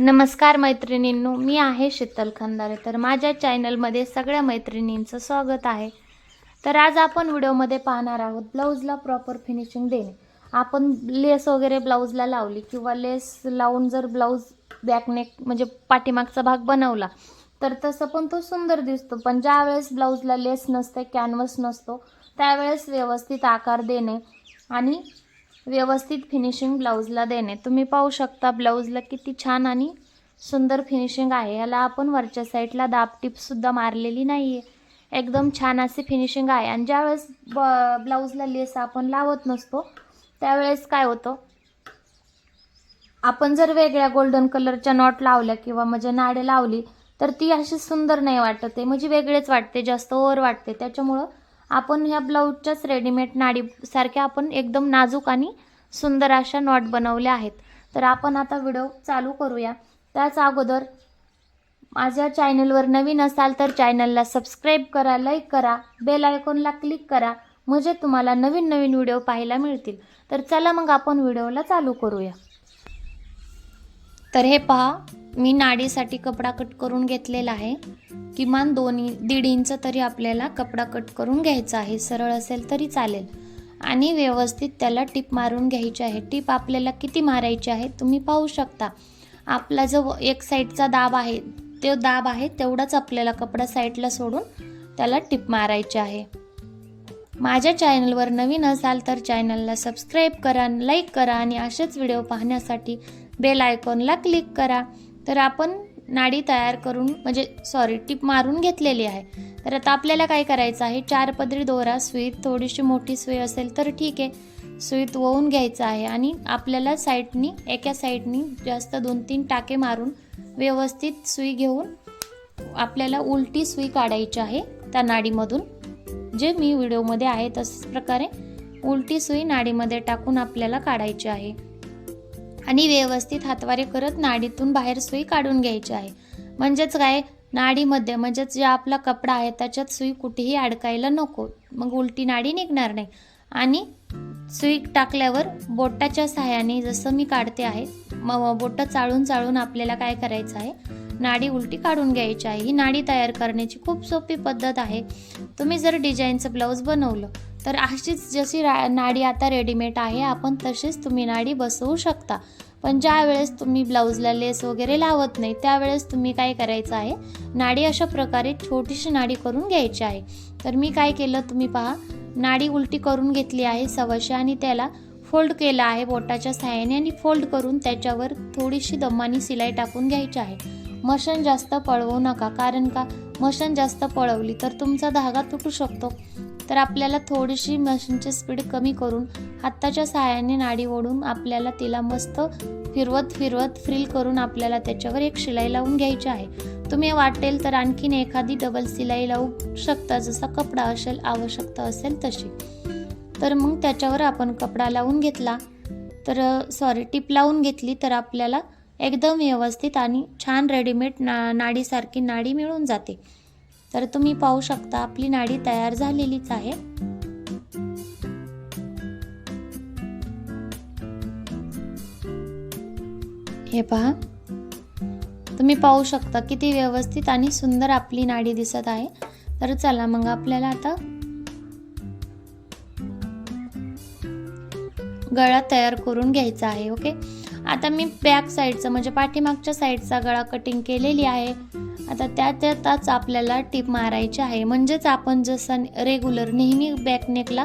नमस्कार मैत्रिणींनो मी आहे शीतल खंदारे. तर माझ्या चॅनलमध्ये सगळ्या मैत्रिणींचं स्वागत आहे. तर आज आपण व्हिडिओमध्ये पाहणार आहोत ब्लाऊजला प्रॉपर फिनिशिंग देणे. आपण लेस वगैरे ब्लाऊजला लावली किंवा लेस लावून जर ब्लाऊज बॅकनेक म्हणजे पाठीमागचा भाग बनवला तर तसं पण तो सुंदर दिसतो. पण ज्यावेळेस ब्लाऊजला लेस नसते कॅनव्हस नसतो त्यावेळेस व्यवस्थित आकार देणे आणि व्यवस्थित फिनिशिंग ब्लाऊजला देणे. तुम्ही पाहू शकता ब्लाऊजला किती छान आणि सुंदर फिनिशिंग आहे. याला आपण वरच्या साईडला दाब टिपसुद्धा मारलेली नाही आहे एकदम छान अशी फिनिशिंग आहे. आणि ज्यावेळेस ब ब्लाऊजला लेस आपण लावत नसतो त्यावेळेस काय होतं? आपण जर वेगळ्या गोल्डन कलरच्या नॉट लावल्या किंवा म्हणजे नाडे लावली तर ती अशी सुंदर नाही वाटत आहे. म्हणजे वेगळेच वाटते जास्त ओवर वाटते. त्याच्यामुळं आपण ह्या ब्लाऊजच्याच रेडीमेड नाडीसारख्या आपण एकदम नाजूक आणि सुंदर अशा नॉट बनवल्या आहेत. तर आपण आता व्हिडिओ चालू करूया. त्याच अगोदर माझ्या चॅनलवर नवीन असाल तर चॅनलला सबस्क्राईब करा लाईक करा बेल आयकॉनला क्लिक करा. म्हणजे तुम्हाला नवीन नवीन व्हिडिओ पाहायला मिळतील. तर चला मग आपण व्हिडिओला चालू करूया. तर हे पहा मी नाडीसाठी कपडा कट करून घेतलेला आहे. किमान दोन दीड इंच तरी आपल्याला कपडा कट करून घ्यायचा आहे. सरळ असेल तरी चालेल. आणि व्यवस्थित त्याला टिप मारून घ्यायची आहे. टिप आपल्याला किती मारायची आहे तुम्ही पाहू शकता. आपला जो एक साईडचा दाब आहे तो दाब आहे तेवढाच आपल्याला कपडा साईडला सोडून त्याला टिप मारायची आहे. माझ्या चॅनलवर नवीन असाल तर चॅनलला सबस्क्राईब करा लाईक करा आणि असेच व्हिडिओ पाहण्यासाठी बेल आयकॉनला क्लिक करा. तर आपण नाडी तयार करून म्हणजे सॉरी टिप मारून घेतलेली आहे. तर आता आपल्याला काय करायचं आहे? चार पदरी दोरा सुईत थोडीशी मोठी सुई असेल तर ठीक आहे. सुईत वळून घ्यायचं आहे आणि आपल्याला साईडनी एका साईडनी जास्त दोन तीन टाके मारून व्यवस्थित सुई घेऊन आपल्याला उलटी सुई काढायची आहे त्या नाडीमधून. जे मी व्हिडिओमध्ये आहे तसंच प्रकारे उलटी सुई नाडीमध्ये टाकून आपल्याला काढायची आहे. आणि व्यवस्थित हातवारे करत नाडीतून बाहेर सुई काढून घ्यायची आहे. म्हणजेच काय? नाडीमध्ये म्हणजेच जे आपला कपडा आहे त्याच्यात सुई कुठेही अडकायला नको. मग उलटी नाडी निघणार नाही. आणि सुई टाकल्यावर बोटाच्या सहाय्याने जसं मी काढते आहे मग बोटं चाळून चाळून आपल्याला काय करायचं आहे? नाडी उलटी काढून घ्यायची आहे. ही नाडी तयार करण्याची खूप सोपी पद्धत आहे. तुम्ही जर डिझाईनचं ब्लाऊज बनवलं तर अशीच जशी रा नाडी आता रेडीमेड आहे आपण तशीच तुम्ही नाडी बसवू शकता. पण ज्या वेळेस तुम्ही ब्लाऊजला लेस वगैरे लावत नाही त्यावेळेस तुम्ही काय करायचं आहे? नाडी अशा प्रकारे छोटीशी नाडी करून घ्यायची आहे. तर मी काय केलं तुम्ही पहा. नाडी उलटी करून घेतली आहे सव्वाशे आणि त्याला फोल्ड केलं आहे बोटाच्या सहाय्याने आणि फोल्ड करून त्याच्यावर थोडीशी दमानी सिलाई टाकून घ्यायची आहे. मशन जास्त पळवू नका कारण का? मशन जास्त पळवली तर तुमचा धागा तुटू शकतो. तर आपल्याला थोडीशी मशीनची स्पीड कमी करून हाताच्या सहाय्याने नाडी ओढून आपल्याला तिला मस्त फिरवत फिरवत फ्रिल करून आपल्याला त्याच्यावर एक शिलाई लावून घ्यायची आहे. तुम्ही वाटेल तर आणखीन एखादी डबल सिलाई लावू शकता जसा कपडा असेल आवश्यकता असेल तशी. तर मग त्याच्यावर आपण कपडा लावून घेतला. तर सॉरी टीप लावून घेतली तर आपल्याला एकदम व्यवस्थित आणि छान रेडीमेड ना नाडीसारखी नाडी मिळून जाते. तर तुम्ही पाहू शकता आपली नाडी तयार झालेलीच आहे. हे पहा. तुम्ही पाहू शकता किती व्यवस्थित आणि सुंदर आपली नाडी दिसत आहे. तर चला मग आपल्याला आता गळा तयार करून घ्यायचा आहे ओके? आता मी बॅक साईडचं म्हणजे पाठीमागच्या साईडचा गळा कटिंग केलेली आहे. आता त्या त्यातच आपल्याला टिप मारायची आहे. म्हणजेच आपण जसं रेग्युलर नेहमी बॅक नेकला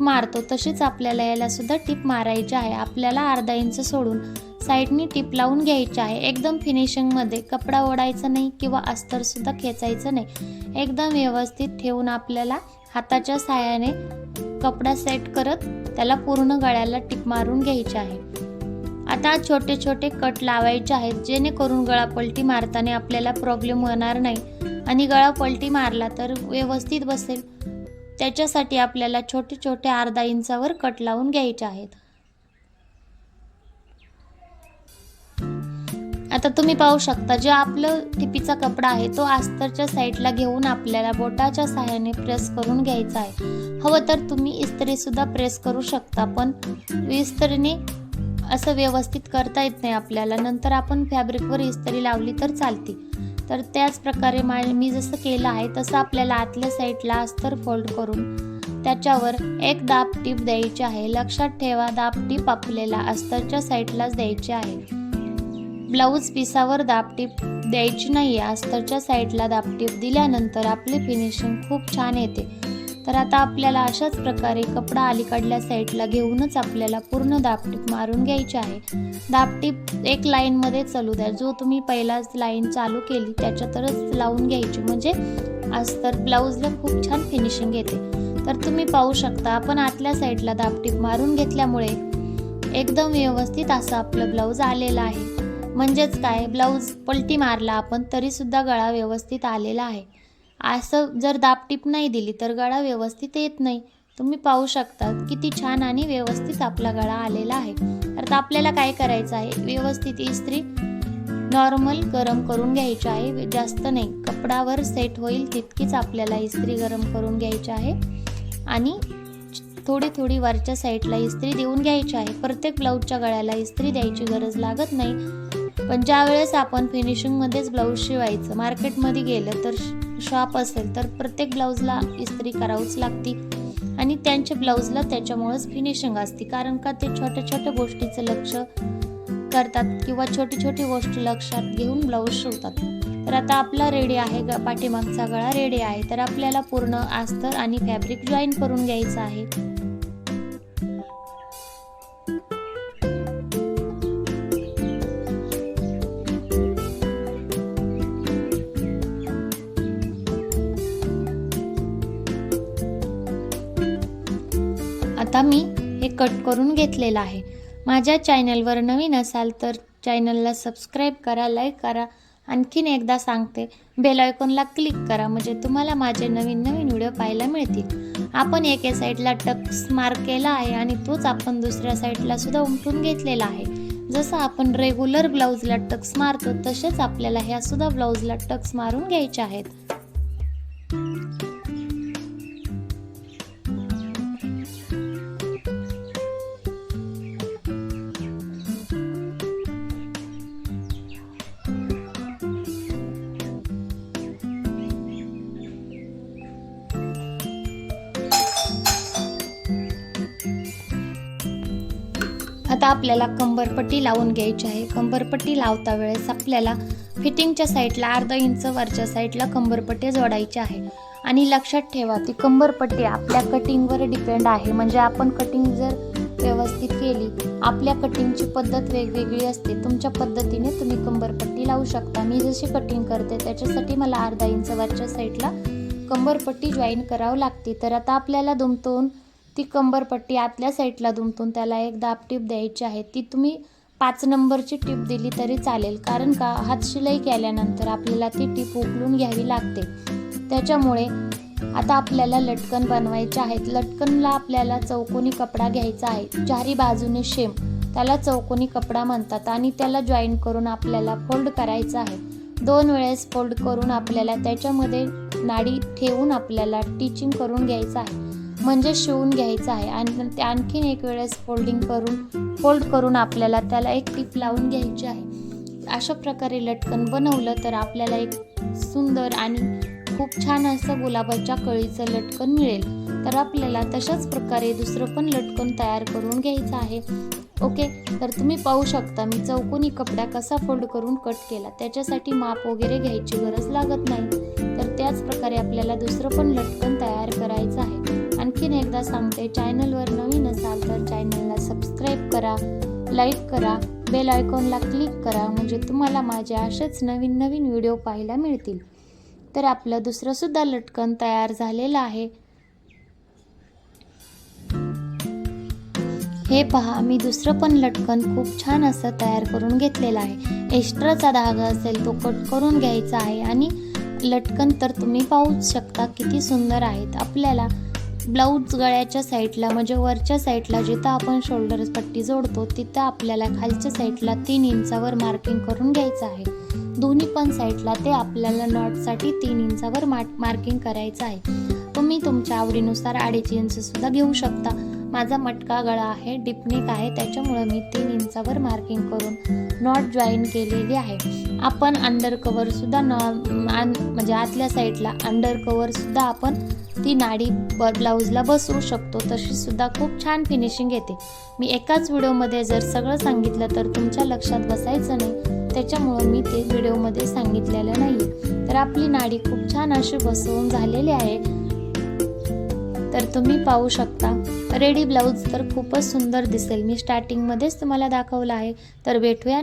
मारतो तशीच आपल्याला याला सुद्धा मारायची आहे. आपल्याला अर्धा इंच सोडून साईडनी टिप लावून घ्यायची आहे. एकदम फिनिशिंगमध्ये कपडा ओढायचा नाही किंवा अस्तरसुद्धा खेचायचं नाही. एकदम व्यवस्थित ठेवून आपल्याला हाताच्या साहाय्याने कपडा सेट करत त्याला पूर्ण गळ्याला टिप मारून घ्यायची आहे. आता छोटे छोटे कट लावायचे आहेत जेणेकरून गळा पलटी मारताना आपल्याला प्रॉब्लेम होणार नाही. आणि गळा पलटी मारला तर व्यवस्थित बसेल. त्याच्यासाठी आपल्याला छोटे छोटे अर्धा इंचावर कट लावून घ्यायचे आहेत. आता तुम्ही पाहू शकता जे आपलं टिपीचा कपडा आहे तो आस्तरच्या साईडला घेऊन आपल्याला बोटाच्या सहाय्याने प्रेस करून घ्यायचा आहे. हवं तर तुम्ही इस्त्री सुद्धा प्रेस करू शकता पण इस्त्रीने असं व्यवस्थित करता येत नाही आपल्याला. नंतर आपण फॅब्रिकवर इस्त्री लावली तर चालते. तर त्याच प्रकारे मा मी जसं केलं आहे तसं आपल्याला आतल्या साईडला अस्तर फोल्ड करून त्याच्यावर एक दाब टीप द्यायची आहे. लक्षात ठेवा दाब टीप आपल्याला अस्तरच्या साईडलाच द्यायची आहे. ब्लाऊज पिसावर दाब टीप द्यायची नाही आहे अस्तरच्या साईडला दाब टीप दिल्यानंतर आपली फिनिशिंग खूप छान येते. तर आता आपल्याला अशाच प्रकारे कपडा अलीकडल्या साईडला घेऊनच आपल्याला पूर्ण दाबटीप मारून घ्यायची आहे. दाबटीप एक लाईनमध्ये चालू द्या. जो तुम्ही पहिलाच लाईन चालू केली त्याच्यातच लावून घ्यायची. म्हणजे अस्तर ब्लाऊजला खूप छान फिनिशिंग येते. तर तुम्ही पाहू शकता आपण आतल्या साईडला दाबटीप मारून घेतल्यामुळे एकदम व्यवस्थित असं आपलं ब्लाऊज आलेलं आहे. म्हणजेच काय? ब्लाऊज पलटी मारला आपण तरीसुद्धा गळा व्यवस्थित आलेला आहे. असं जर दाबटीप नाही दिली तर गळा व्यवस्थित येत नाही. तुम्ही पाहू शकता किती छान आणि व्यवस्थित आपला गळा आलेला आहे. तर आपल्याला काय करायचं आहे? व्यवस्थित इस्त्री नॉर्मल गरम करून घ्यायची आहे. जास्त नाही. कपडावर सेट होईल तितकीच आपल्याला इस्त्री गरम करून घ्यायची आहे. आणि थोडी थोडी वरच्या साईडला इस्त्री देऊन घ्यायची आहे. प्रत्येक ब्लाऊजच्या गळ्याला इस्त्री द्यायची गरज लागत नाही. पण ज्यावेळेस आपण फिनिशिंगमध्येच ब्लाऊज शिवायचं मार्केटमध्ये गेलं तर शॉप असेल तर प्रत्येक ब्लाऊजला इस्त्री करावंच लागते. आणि त्यांच्या ब्लाऊजला त्याच्यामुळेच फिनिशिंग असते. कारण का ते छोट्या छोट्या गोष्टीचं लक्ष करतात किंवा छोटी छोटी गोष्ट लक्षात घेऊन ब्लाऊज शिवतात. तर आता आपला रेडी आहे ग पाठीमागचा गळा रेडी आहे. तर आपल्याला पूर्ण अस्तर आणि फॅब्रिक जॉईन करून घ्यायचं आहे. आता मी हे कट करून घेतलेलं आहे. माझ्या चॅनलवर नवीन असाल तर चॅनलला सबस्क्राईब करा लाईक करा. आणखीन एकदा सांगते बेल आयकॉनला क्लिक करा म्हणजे तुम्हाला माझे नवीन नवीन व्हिडिओ पाहायला मिळतील. आपण एके साईडला टक्स मार्क केला आहे आणि तोच आपण दुसऱ्या साईडला सुद्धा उमटून घेतलेला आहे. जसं आपण रेग्युलर ब्लाऊजला टक्स मारतो तसेच आपल्याला ह्या सुद्धा ब्लाऊजला टक्स मारून घ्यायचे आहेत. आता आपल्याला कंबरपट्टी लावून घ्यायची आहे. कंबरपट्टी लावता वेळेस आपल्याला फिटिंगच्या साईडला अर्धा इंच वरच्या साईडला कंबरपट्टी जोडायची आहे आणि लक्षात ठेवा ती कंबरपट्टी आपल्या कटिंगवर डिपेंड आहे. म्हणजे आपण कटिंग जर व्यवस्थित केली आपल्या कटिंगची पद्धत वेगवेगळी असते. तुमच्या पद्धतीने तुम्ही कंबरपट्टी लावू शकता. मी जशी कटिंग करते त्याच्यासाठी मला अर्धा इंच वरच्या साईडला कंबरपट्टी जॉईन करावं लागते. तर आता आपल्याला दोन ती कंबरपट्टी आतल्या साईडला दुमतून त्याला एक दाब टीप द्यायची आहे. ती तुम्ही पाच नंबरची टीप दिली तरी चालेल. कारण का? हात शिलाई केल्यानंतर आपल्याला ती टीप उकलून घ्यावी लागते. त्याच्यामुळे आता आपल्याला लटकन बनवायचे आहेत. लटकनला आपल्याला चौकोनी कपडा घ्यायचा आहे. चारी बाजूने शेम. त्याला चौकोनी कपडा म्हणतात आणि त्याला जॉईन करून आपल्याला फोल्ड करायचं आहे. दोन वेळेस फोल्ड करून आपल्याला त्याच्यामध्ये नाडी ठेवून आपल्याला टिचिंग करून घ्यायचं आहे. म्हणजे शिवून घ्यायचं आहे. आणि ते आणखीन एक वेळेस फोल्डिंग करून फोल्ड करून आपल्याला त्याला एक टिप लावून घ्यायची आहे. अशा प्रकारे लटकन बनवलं तर आपल्याला एक सुंदर आणि खूप छान असं गुलाबाच्या कळीचं लटकन मिळेल. तर आपल्याला तशाच प्रकारे दुसरं पण लटकन तयार करून घ्यायचं आहे. ओके? तर तुम्ही पाहू शकता मी चौकोनी कपडा कसा फोल्ड करून कट केला. त्याच्यासाठी माप वगैरे घ्यायची गरज लागत नाही. तर त्याच प्रकारे आपल्याला दुसरं पण लटकन तयार करायचं आहे. आणखीन एकदा सांगते चॅनलवर नवीन असाल तर चॅनलला सबस्क्राईब करा लाईक करा बेल आयकॉनला क्लिक करा म्हणजे तुम्हाला माझे असेच नवीन नवीन व्हिडिओ पाहायला मिळतील. तर आपलं दुसरंसुद्धा लटकन तयार झालेलं आहे. हे पहा मी दुसरं पण लटकन खूप छान असं तयार करून घेतलेलं आहे. एक्स्ट्राचा धागा असेल तो कट करून घ्यायचा आहे आणि लटकन तर तुम्ही पाहू शकता किती सुंदर आहेत. आपल्याला ब्लाऊज गळ्याच्या साईडला म्हणजे वरच्या साईडला जिथं आपण शोल्डर पट्टी जोडतो तिथं आपल्याला खालच्या साईडला तीन इंचावर मार्किंग करून घ्यायचं आहे. दोन्ही पण साईडला ते आपल्याला नॉटसाठी तीन इंचावर मार्किंग करायचं आहे. तुम्ही तुमच्या आवडीनुसार अडीच इंच सुद्धा घेऊ शकता. माझा मटका गळा आहे डिपनिक आहे त्याच्यामुळं मी तीन इंचावर मार्किंग करून नॉट जॉईन केलेली आहे. आपण अंडर कवर सुद्धा म्हणजे आतल्या साईडला अंडर कवर सुद्धा आपण ती नाडी ब ब्लाऊजला बसवू शकतो. तशी सुद्धा खूप छान फिनिशिंग येते. मी एकाच व्हिडिओमध्ये जर सगळं सांगितलं तर तुमच्या लक्षात बसायचं नाही. त्याच्यामुळं मी ते व्हिडिओमध्ये सांगितलेलं नाही तर आपली नाडी खूप छान अशी बसवून झालेली आहे. तर तुम्ही पाहू शकता. रेडी ब्लाऊज तर खूपच सुंदर दिसेल. मी स्टार्टिंगमध्येच तुम्हाला दाखवलं आहे. तर भेटूया